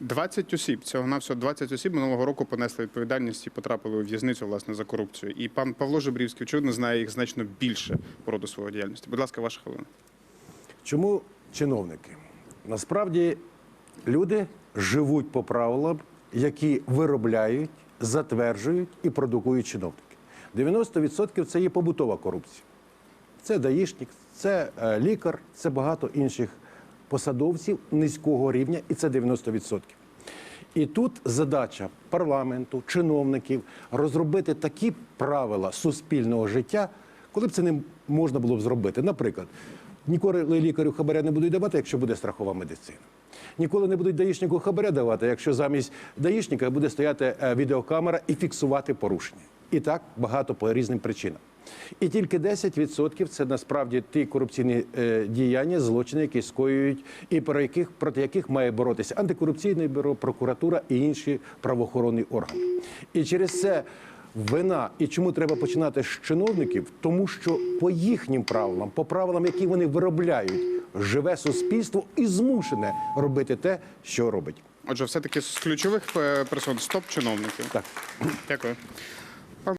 20 осіб, цього на всього 20 осіб минулого року понесли відповідальність і потрапили у в'язницю власне за корупцію. І пан Павло Жебрівський, очевидно, знає їх значно більше по роду своєї діяльності. Будь ласка, ваша хвилина. Чому чиновники? Насправді люди живуть по правилам, які виробляють, затверджують і продукують чиновники. 90% це є побутова корупція. Це даїшник, це е, лікар, це багато інших посадовців низького рівня, і це 90%. І тут задача парламенту, чиновників розробити такі правила суспільного життя, коли б це не можна було б зробити. Наприклад, ніколи лікарю хабаря не будуть давати, якщо буде страхова медицина. Ніколи не будуть даїшнику хабаря давати, якщо замість даїшника буде стояти е, відеокамера і фіксувати порушення. І так багато по різним причинам. І тільки 10% це насправді ті корупційні е, діяння, злочини, які скоюють, і про яких проти яких має боротися антикорупційне бюро, прокуратура і інші правоохоронні органи. І через це вина і чому треба починати з чиновників, тому що по їхнім правилам, по правилам, які вони виробляють, живе суспільство і змушене робити те, що робить. Отже, все-таки з ключових е, персон стоп чиновників. Так. Дякую.